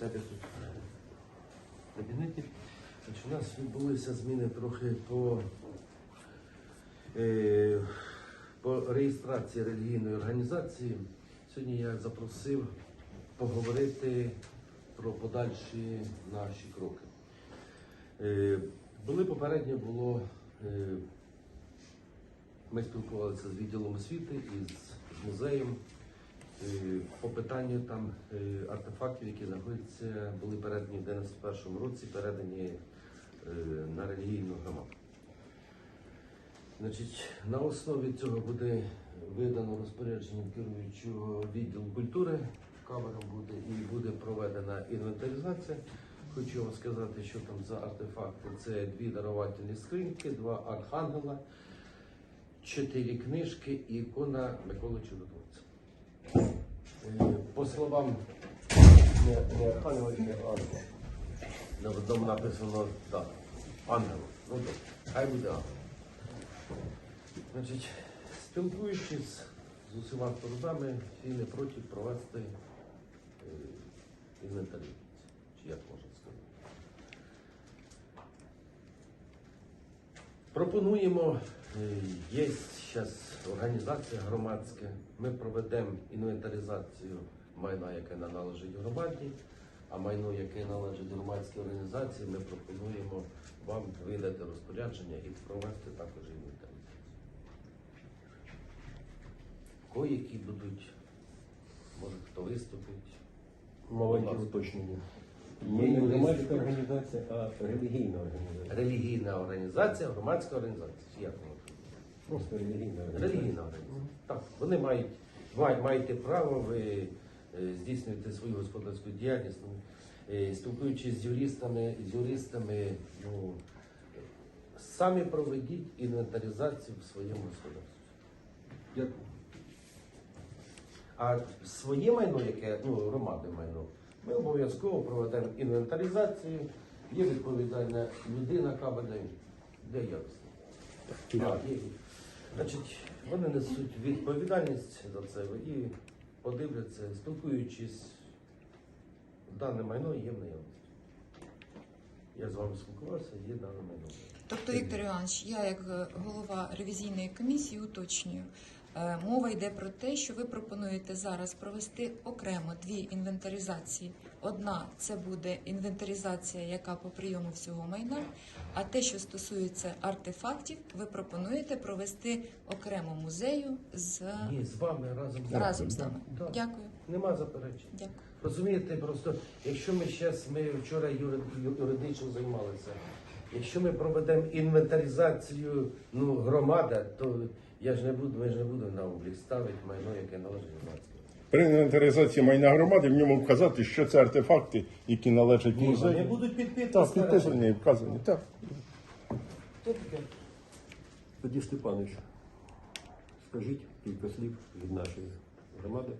себе тут в у нас відбулися зміни трохи по, е, по реєстрації релігійної організації. Сьогодні я запросив поговорити про подальші наші кроки. Е, були попередньо було. Е, ми спілкувалися з відділом освіти і з музеєм. Е, По питанню там е, артефактів, які знаходяться, були передані в 91-му році, передані е, на релігійну громаду. Значить, на основі цього буде видано розпорядження керуючого відділу культури, камерам буде і буде проведена інвентаризація. Хочу вам сказати, що там за артефакти. Це дві дарувательні скриньки, два архангела, чотири книжки і ікона Миколи Чудотворця. Е, По словам не, не не ангела. На одному написано так. ангел. Ну добре, хай буде ангел. Значить, спілкуючись з усіма сторонами, всі не проти провести інвентарі. Чи як можна сказати? Пропонуємо, е, є зараз організація громадська, ми проведемо інвентаризацію майна, яке належить громаді, а майно, яке належить громадській організації, ми пропонуємо вам видати розпорядження і провести також інвентаризацію. Кої-які будуть, може хто виступить. Ласка. уточнення. Ми не не громадська організація, а релігійна організація. Релігійна організація, громадська організація. Чи Як воно? Просто релігійна організація. Релігійна організація. Так, вони мають, мають маєте право, ви е, здійснюєте свою господарську діяльність. Ну, е, спілкуючись з юристами, з юристами, ну, самі проведіть інвентаризацію в своєму господарстві. Дякую. А своє майно, яке ну, громади майно, ми обов'язково проведемо інвентаризацію. Є відповідальна людина, яка буде для якості. Значить, вони несуть відповідальність за це і подивляться, спілкуючись, дане майно є в наявності. Я з вами спілкувався, є дане майно. Тобто, Віктор Іванович, я як голова ревізійної комісії уточнюю. Е, Мова йде про те, що ви пропонуєте зараз провести окремо дві інвентаризації. Одна це буде інвентаризація, яка по прийому всього майна. А те, що стосується артефактів, ви пропонуєте провести окремо музею з Ні, з вами разом з разом з нами. Да. Дякую. Нема заперечень. Дякую. Розумієте, просто якщо ми зараз, ми вчора юри- юридично займалися, якщо ми проведемо інвентаризацію ну, громада, то я ж не буду, ми ж не будемо на облік ставити майно, яке належить громадській. При інвентаризації майна громади в ньому вказати, що це артефакти, які належать Ні, вони будуть підписані. Так, підписані і вказані. Так. Хто таке? Тоді Степанович, скажіть кілька слів від нашої громади.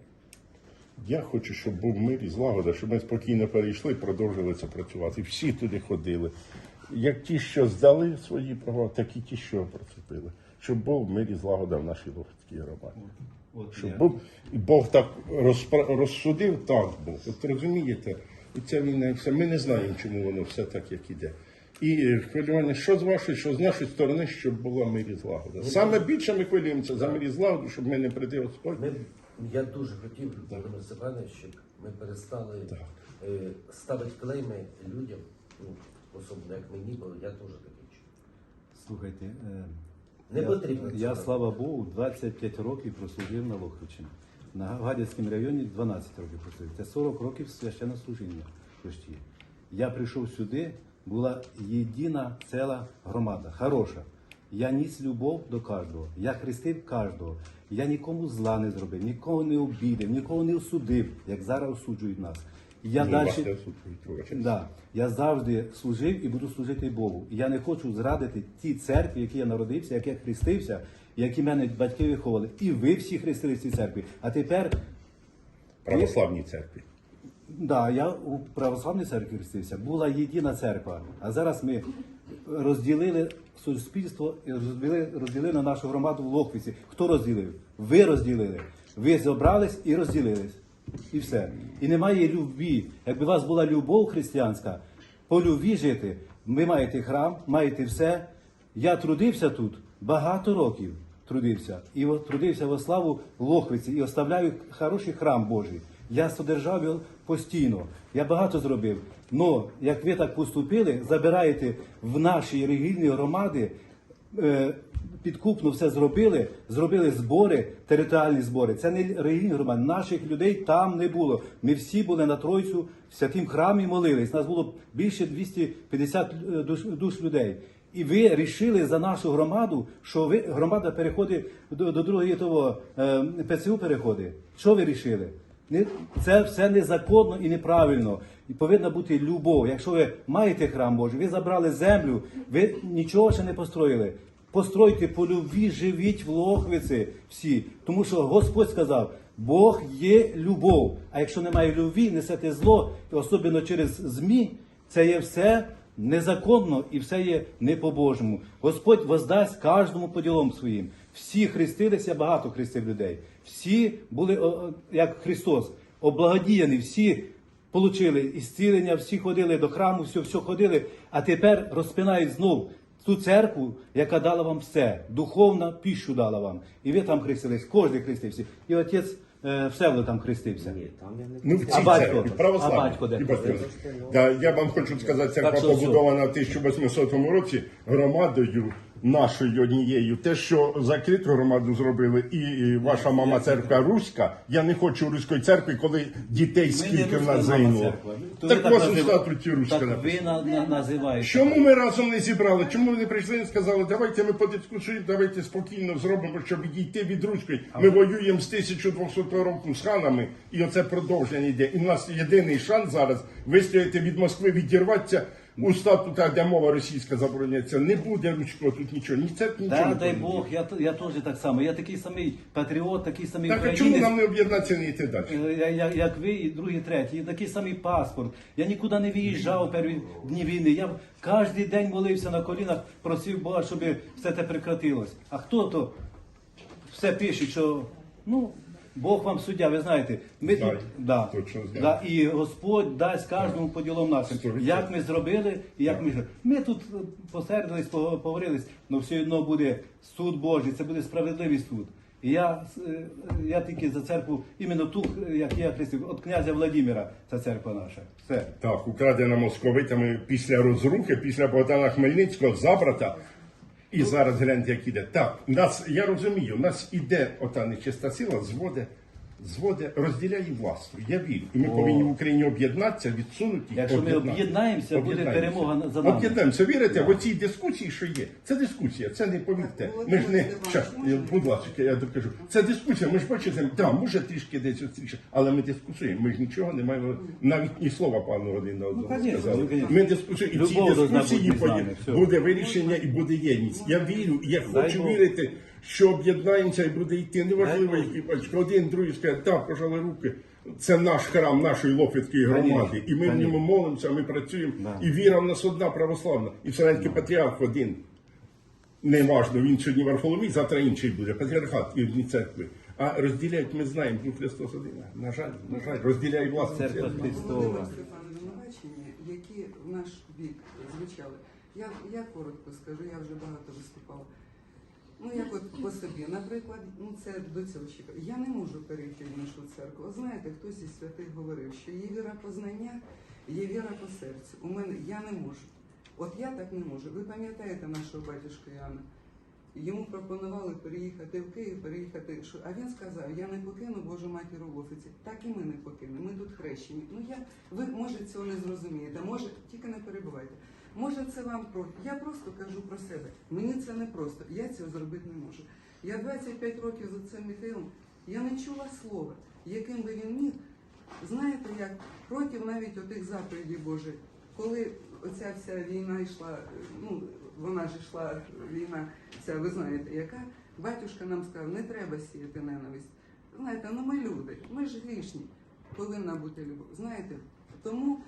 Я хочу, щоб був мир і злагода, щоб ми спокійно перейшли і продовжили це працювати. Всі туди ходили. Як ті, що здали свої права, так і ті, що процепили. Щоб був мир і злагода в нашій Лохвицькій громаді. Щоб був, і Бог так розпра- розсудив, так був. От розумієте, і ця війна, і все. Ми не знаємо, чому воно все так, як іде. І е, хвилювання, що з вашої, що з нашої сторони, щоб була мир і злагода. Саме більше ми хвилюємося за мир і злагоду, щоб ми не прийди Господь. Ми, я дуже хотів, Володимир Степанович, щоб ми перестали е, ставити клейми людям, ну, особливо як мені, бо я теж такий. чую. Слухайте, е, Не я, потрібно Я, цього. слава Богу, 25 років прослужив на Лохвичині. На Гадяцькому районі 12 років прослужив. Це 40 років священнослужіння почти. Я прийшов сюди, була єдина ціла громада, хороша. Я ніс любов до кожного, я хрестив кожного. Я нікому зла не зробив, нікого не обідав, нікого не осудив, як зараз осуджують нас. Я далі... не. Да. Я завжди служив і буду служити Богу. І я не хочу зрадити ті церкві, які я народився, як я хрестився, які мене батьки виховали. І ви всі хрестились в цій церкві. А тепер, Православній церкві. да, я у православній церкві хрестився, була єдина церква. А зараз ми розділили суспільство і розділили, розділили нашу громаду в Лохвиці. Хто розділив? Ви розділили. Ви зібрались і розділились. І все. І немає любві. Якби у вас була любов християнська, по любві жити, ви маєте храм, маєте все. Я трудився тут багато років. Трудився. І трудився во славу Лохвиці і оставляю хороший храм Божий. Я содержав його постійно. Я багато зробив. Но як ви так поступили, забираєте в наші релігійні громади, е, підкупно все зробили, зробили збори, територіальні збори. Це не релігійні громади. Наших людей там не було. Ми всі були на Тройцю в святім храмі молились. Нас було більше 250 душ, душ людей. І ви рішили за нашу громаду, що ви громада переходить до, до другої того е, ПЦУ переходить. Що ви рішили? Це все незаконно і неправильно. І повинна бути любов. Якщо ви маєте храм Божий, ви забрали землю, ви нічого ще не построїли. Постройте по любві, живіть в Лохвиці всі. Тому що Господь сказав, Бог є любов. А якщо немає любві, несете зло, особливо через ЗМІ, це є все незаконно і все є не по-божому. Господь воздасть кожному по ділам своїм. Всі хрестилися, багато хрестив людей. Всі були як Христос, облагодіяні, всі получили ісцілення, всі ходили до храму, все, все ходили, а тепер розпинають знов ту церкву, яка дала вам все, духовна піщу дала вам. І ви там хрестились, кожен хрестився. І отець е, Всеволод там хрестився. Ні, там я не Ну, в цій батько? церкві, православній. А батько де? І батько. Да, я вам хочу сказати, церква Так що побудована в 1800 році громадою нашою однією. Те, що закриту громаду зробили, і, і ваша мама церква руська. Я не хочу руської церкви, коли дітей скільки в нас загинуло. Так у вас у статуті руська Так ви на, на, називаєте. Чому ми разом не зібрали? Чому ви не прийшли і сказали, давайте ми подискусуємо, давайте спокійно зробимо, щоб відійти від руської. Ми воюємо з 1200 року з ханами, і оце продовження йде. І в нас єдиний шанс зараз вистояти від Москви, відірватися. У статутах, де мова російська забороняється, не буде руського тут нічого. Ні це нічого Да, не дай буде. Бог, я, т- я теж так само. Я такий самий патріот, такий самий Так а чому українець. нам не об'єднатися не йти далі? Е, я- я- як ви, і другий, третій, і такий самий паспорт. Я нікуди не виїжджав у перві дні війни. Я кожен день молився на колінах, просив Бога, щоб все це прекратилось. А хто то все пише, що ну. Бог вам суддя, ви знаєте, ми Знаю, тут да, точно знаю. да, і Господь дасть кожному по ділам нашим. Сто відсотків. Як ми зробили, і як ми ми тут е, посередились, пого- поговорились, але все одно буде суд Божий, це буде справедливий суд. І я, е, я тільки за церкву, іменно ту, е, як я хрестив, от князя Владимира, ця церква наша. Все. Так, украдена московитами після розрухи, після Богдана Хмельницького, забрата. І зараз гляньте, як іде. Так, нас, я розумію, у нас іде ота нечиста сила, зводе, зводе, розділяє власть. Я вірю. І ми повинні в Україні об'єднатися, відсунути. їх, Якщо ми об'єднатися. об'єднаємося, буде Об'єднаємося. перемога за нами. Об'єднаємося, вірите, в оцій дискусії, що є. Це дискусія, це не повірте. Ми ж не щас, будь ласка, я докажу. Це дискусія. Ми ж бачите, да, може трішки десь остріше, але ми дискусуємо. Ми ж нічого не маємо, навіть ні слова пану один на одного конечно, сказали. ну, конечно. Ми дискусуємо. І в цій Любов должна дискусії бути нами, буде- все. буде вирішення і буде єдність. Я вірю, і я хочу Бог. вірити, що об'єднаємося і буде йти. Неважливо, Дай Бог. який батько. Один, другий скаже, так, пожали руки. Це наш храм нашої Лопецької громади. І ми в ньому молимося, ми працюємо. І віра в нас одна православна. І Вселенський патріарх один. Не важно, він сьогодні Варфоломій, завтра інший буде. Патріархат і одні церкви. А розділяють, ми знаємо, Дух Христос один. На жаль, на жаль, розділяє власне. Церква. Христова. Володимир Степанович, звинувачення, які в наш вік звучали. Я, я коротко скажу, я вже багато виступала. Ну, як от по собі, наприклад, ну це до цього ще. Я не можу перейти в іншу церкву. Знаєте, хтось із святих говорив, що є віра познання, є віра по серцю. У мене я не можу. От я так не можу. Ви пам'ятаєте нашого батюшка Іоанна? Йому пропонували переїхати в Київ, переїхати. А він сказав: Я не покину Божу матір у Лофиці. Так і ми не покинемо. Ми тут хрещені. Ну я ви може цього не зрозумієте, може тільки не перебувайте. Може, це вам про я просто кажу про себе. Мені це не просто. Я цього зробити не можу. Я 25 років за цим Михайлом, я не чула слова, яким би він міг. Знаєте, як проти навіть отих заповідей Божих, коли оця вся війна йшла, ну вона ж йшла війна, ця ви знаєте, яка батюшка нам сказав, не треба сіяти ненависть. Знаєте, ну ми люди, ми ж грішні, повинна бути любов. Знаєте, тому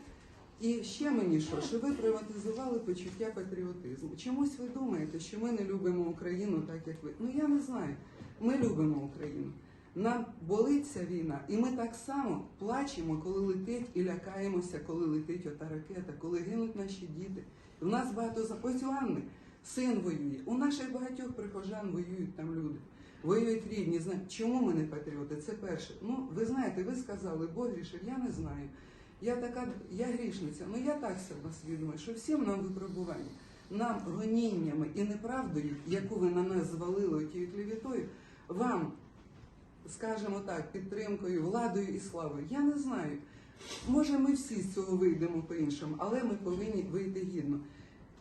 і ще мені що, що ви приватизували почуття патріотизму. Чомусь ви думаєте, що ми не любимо Україну так, як ви. Ну я не знаю. Ми любимо Україну. Нам болить ця війна, і ми так само плачемо, коли летить і лякаємося, коли летить ота ракета, коли гинуть наші діти. У нас багато за ось у Анни син воює. У наших багатьох прихожан воюють там люди. Воюють рідні. Чому ми не патріоти? Це перше. Ну, ви знаєте, ви сказали, Бог рішив, я не знаю. Я така, я грішниця. Ну я так себе свідомий, що всім нам випробування, нам гоніннями і неправдою, яку ви на нас звалили отією клівітою, вам, скажімо так, підтримкою, владою і славою. Я не знаю. Може, ми всі з цього вийдемо по-іншому, але ми повинні вийти гідно.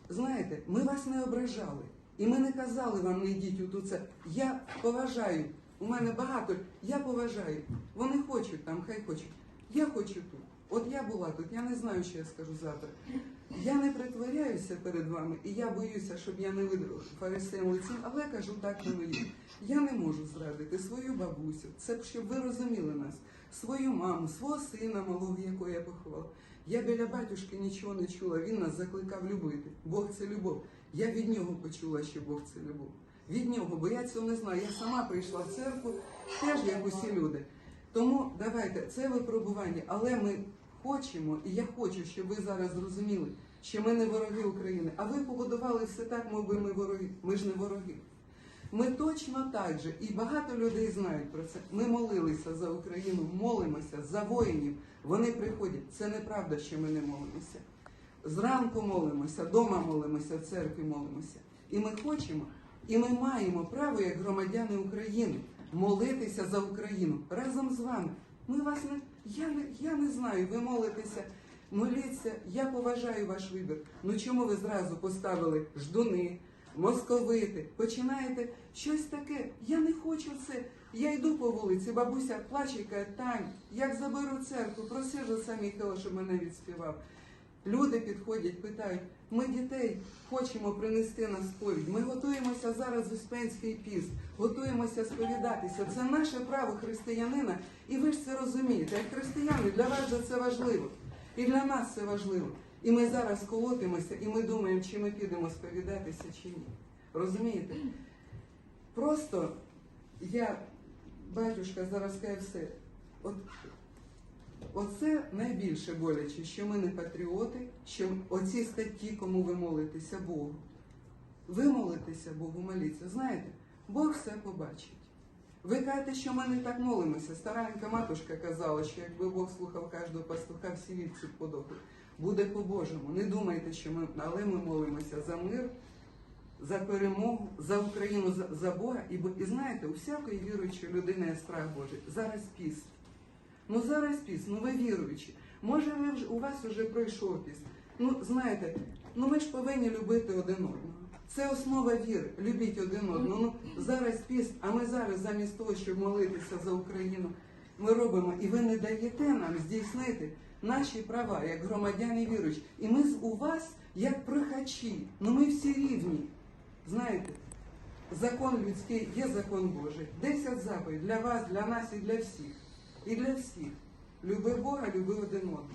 Знаєте, ми вас не ображали. І ми не казали вам, не йдіть у ту це. Я поважаю. У мене багато. Я поважаю. Вони хочуть там, хай хочуть. Я хочу тут. От я була тут, я не знаю, що я скажу завтра. Я не притворяюся перед вами, і я боюся, щоб я не видав фарисеям лицем, але кажу так воно є. Я не можу зрадити свою бабусю. Це б щоб ви розуміли нас, свою маму, свого сина малого, якого я поховала. Я біля батюшки нічого не чула. Він нас закликав любити. Бог це любов. Я від нього почула, що Бог це любов. Від нього, бо я цього не знаю. Я сама прийшла в церкву, теж як усі люди. Тому давайте це випробування, але ми хочемо, і я хочу, щоб ви зараз зрозуміли, що ми не вороги України. А ви побудували все так, мов би ми вороги. Ми ж не вороги. Ми точно так же, і багато людей знають про це. Ми молилися за Україну, молимося за воїнів. Вони приходять. Це неправда, що ми не молимося. Зранку молимося, дома молимося, в церкві молимося. І ми хочемо, і ми маємо право, як громадяни України, молитися за Україну разом з вами. Ми вас не я не я не знаю. Ви молитеся, моліться. Я поважаю ваш вибір. Ну чому ви зразу поставили ждуни, московити? Починаєте щось таке? Я не хочу це. Я йду по вулиці, бабуся плаче, каже, Тань, як заберу церкву, проси ж отця Михайла, щоб мене відспівав. Люди підходять, питають, ми дітей хочемо принести на сповідь. Ми готуємося зараз Успенський піст, готуємося сповідатися. Це наше право християнина, і ви ж це розумієте. Як християни, для вас же це важливо. І для нас це важливо. І ми зараз колотимося, і ми думаємо, чи ми підемо сповідатися, чи ні. Розумієте? Просто я, батюшка, зараз каже все. От Оце найбільше боляче, що ми не патріоти, що оці статті, кому ви молитеся Богу. Ви молитеся Богу, моліться. Знаєте, Бог все побачить. Ви кажете, що ми не так молимося. Старенька матушка казала, що якби Бог слухав кожного пастуха, всі вівці подохли. Буде по-божому. Не думайте, що ми, але ми молимося за мир, за перемогу, за Україну, за, за Бога. І, і знаєте, у всякої віруючої людини є страх Божий. Зараз піст. Ну зараз піст, ну ви віруючі. Може, ви вже у вас вже пройшов піст. Ну знаєте, ну ми ж повинні любити один одного. Це основа віри. Любіть один одного. Ну зараз піст, а ми зараз замість того, щоб молитися за Україну, ми робимо, і ви не даєте нам здійснити наші права як громадяни віруючі. І ми у вас як прохачі. Ну ми всі рівні. Знаєте, закон людський є закон Божий. Десять заповідей для вас, для нас і для всіх. І для всіх. Люби Бога, люби один одного.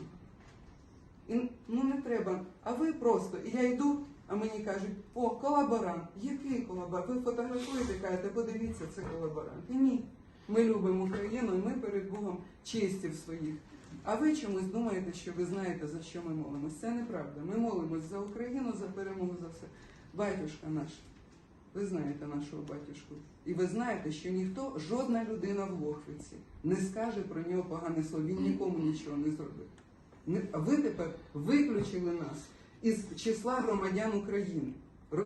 І, ну не треба. А ви просто, і я йду, а мені кажуть, о, колаборант. Який колаборант? Ви фотографуєте, кажете, подивіться, це колаборант. І ні. Ми любимо Україну, і ми перед Богом честі в своїх. А ви чомусь думаєте, що ви знаєте, за що ми молимось. Це неправда. Ми молимось за Україну, за перемогу, за все. Батюшка наш. Ви знаєте нашого батюшку. І ви знаєте, що ніхто, жодна людина в Лохвиці не скаже про нього погане слово. Він нікому нічого не зробив. А ви тепер виключили нас із числа громадян України.